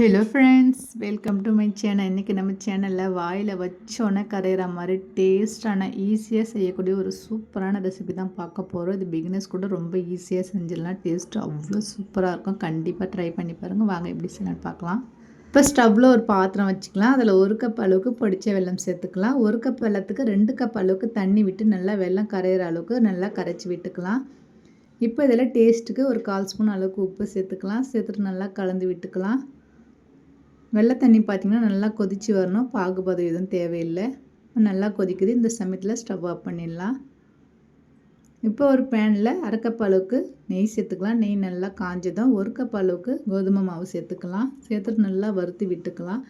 Hello friends welcome to my channel இன்றைக்கி நம்ம சேனலில் வாயில் வச்சோன்னே கரையிற மாதிரி டேஸ்டான ஈஸியாக செய்யக்கூடிய ஒரு சூப்பரான ரெசிபி தான் பார்க்க போகிறோம் இது பிகினஸ் கூட ரொம்ப ஈஸியாக செஞ்சிடலாம். டேஸ்ட்டு அவ்வளோ சூப்பராக இருக்கும். கண்டிப்பாக ட்ரை பண்ணி பாருங்கள் வாங்க எப்படி செய்யலாம்னு பார்க்கலாம். இப்போ ஸ்டவ்வில் ஒரு பாத்திரம் வச்சுக்கலாம். அதில் ஒரு கப் அளவுக்கு பொடிச்ச வெல்லம் சேர்த்துக்கலாம். ஒரு கப் வெள்ளத்துக்கு ரெண்டு கப் அளவுக்கு தண்ணி விட்டு நல்லா வெல்லம் கரையிற அளவுக்கு நல்லா கரைச்சி விட்டுக்கலாம். இப்போ இதில் டேஸ்ட்டுக்கு ஒரு கால் ஸ்பூன் அளவுக்கு உப்பு சேர்த்துக்கலாம். சேர்த்துட்டு நல்லா கலந்து விட்டுக்கலாம். வெள்ளை தண்ணி பார்த்திங்கன்னா நல்லா கொதித்து வரணும். பாகுபதம் எதுவும் தேவையில்லை. நல்லா கொதிக்குது. இந்த சமயத்தில் ஸ்டவ் ஆஃப் பண்ணிடலாம். இப்போ ஒரு பேனில் அரை அளவுக்கு நெய் சேர்த்துக்கலாம். நெய் நல்லா காஞ்சதும் ஒரு கப் அளவுக்கு கோதுமை மாவு சேர்த்துக்கலாம். சேர்த்துட்டு நல்லா வறுத்து விட்டுக்கலாம்.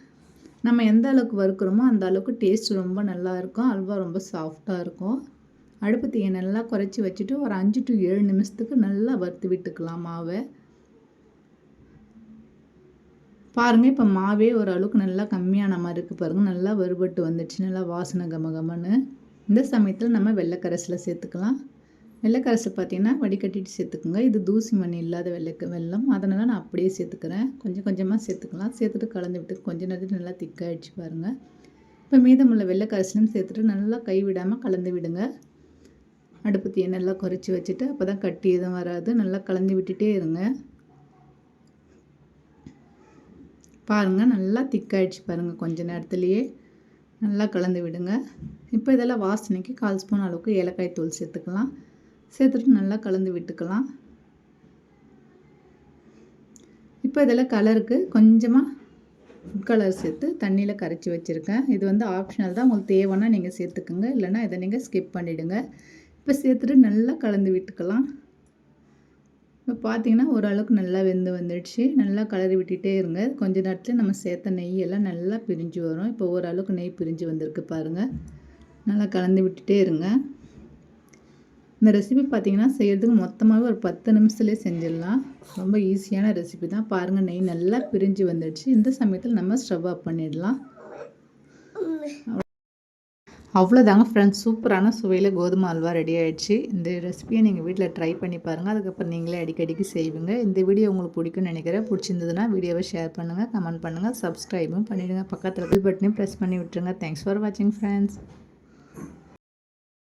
நம்ம எந்த அளவுக்கு வறுக்கிறோமோ அந்த அளவுக்கு டேஸ்ட் ரொம்ப நல்லா இருக்கும். அல்வா ரொம்ப சாஃப்டாக இருக்கும். அடுப்பு தீயை நல்லா குறைச்சி வச்சுட்டு ஒரு அஞ்சு டு ஏழு நிமிஷத்துக்கு நல்லா வறுத்து விட்டுக்கலாம் மாவை. பாருங்கள் இப்போ மாவே ஓரளவுக்கு நல்லா கம்மியான மாதிரி இருக்குது பாருங்கள் நல்லா வறுபட்டு வந்துடுச்சு. நல்லா வாசனை கம கமன்னு இந்த சமயத்தில் நம்ம வெள்ளைக்கரசில் சேர்த்துக்கலாம். வெள்ளைக்கரசு பார்த்திங்கன்னா வடிகட்டிட்டு சேர்த்துக்குங்க. இது தூசி மண் இல்லாத வெள்ளைக்கு வெள்ளம். அதனால் நான் அப்படியே சேர்த்துக்கிறேன். கொஞ்சம் கொஞ்சமாக சேர்த்துக்கலாம். சேர்த்துட்டு கலந்து விட்டு கொஞ்சம் நேரத்துக்கு நல்லா திக்காகிடுச்சு பாருங்கள் இப்போ மீதமுள்ள வெள்ளைக்கரசிலும் சேர்த்துட்டு நல்லா கை விடாமல் கலந்து விடுங்க. அடுப்பு தீயை நல்லா குறைச்சி வச்சுட்டு அப்போ தான் கட்டி எதுவும் வராது. நல்லா கலந்து விட்டுட்டே இருங்க. பாருங்கள் நல்லா திக்காயிடுச்சு பாருங்கள் கொஞ்சம் நேரத்துலையே. நல்லா கலந்து விடுங்க. இப்போ இதெல்லாம் வாசனைக்கு கால் ஸ்பூன் அளவுக்கு ஏலக்காய் தூள் சேர்த்துக்கலாம். சேர்த்துட்டு நல்லா கலந்து விட்டுக்கலாம். இப்போ இதெல்லாம் கலருக்கு கொஞ்சமாக ஃபுட் கலர் சேர்த்து தண்ணியில் கரைச்சி வச்சுருக்கேன். இது வந்து ஆப்ஷனல் தான். உங்களுக்கு தேவைன்னா நீங்கள் சேர்த்துக்குங்க. இல்லைனா இதை நீங்கள் ஸ்கிப் பண்ணிவிடுங்க இப்போ சேர்த்துட்டு நல்லா கலந்து விட்டுக்கலாம். இப்போ பார்த்தீங்கன்னா ஓரளவுக்கு நல்லா வெந்து வந்துடுச்சு. நல்லா கலரி விட்டுட்டே இருங்க. கொஞ்ச நேரத்தில் நம்ம சேர்த்த நெய் எல்லாம் நல்லா பிரிஞ்சு வரும். இப்போ ஓரளவுக்கு நெய் பிரிஞ்சு வந்திருக்கு பாருங்கள் நல்லா கலந்து விட்டுட்டே இருங்க. இந்த ரெசிபி பார்த்திங்கன்னா செய்கிறதுக்கு மொத்தமாகவே ஒரு பத்து நிமிஷத்துலேயே செஞ்சிடலாம். ரொம்ப ஈஸியான ரெசிபி தான். பாருங்கள் நெய் நல்லா பிரிஞ்சு வந்துடுச்சு. இந்த சமயத்தில் நம்ம ஸ்டவ் ஆஃப் பண்ணிடலாம். அவ்வளோதாங்க ஃப்ரெண்ட்ஸ் சூப்பரான சுவையில் கோதுமை அல்வா ரெடி ஆகிடுச்சு இந்த ரெசிபியை நீங்கள் வீட்டில் ட்ரை பண்ணி பாருங்கள் அதுக்கப்புறம் நீங்களே அடிக்கடிக்கு செய்வீங்க. இந்த வீடியோ உங்களுக்கு பிடிக்கும்னு நினைக்கிறேன். பிடிச்சிருந்ததுன்னா வீடியோவை ஷேர் பண்ணுங்கள் கமெண்ட் பண்ணுங்கள் சப்ஸ்கிரைபும் பண்ணிவிடுங்க பக்கத்தில் பில் பட்டனையும் ப்ரெஸ் பண்ணி விட்டுருங்க. தேங்க்ஸ் ஃபார் வாட்சிங் ஃப்ரெண்ட்ஸ்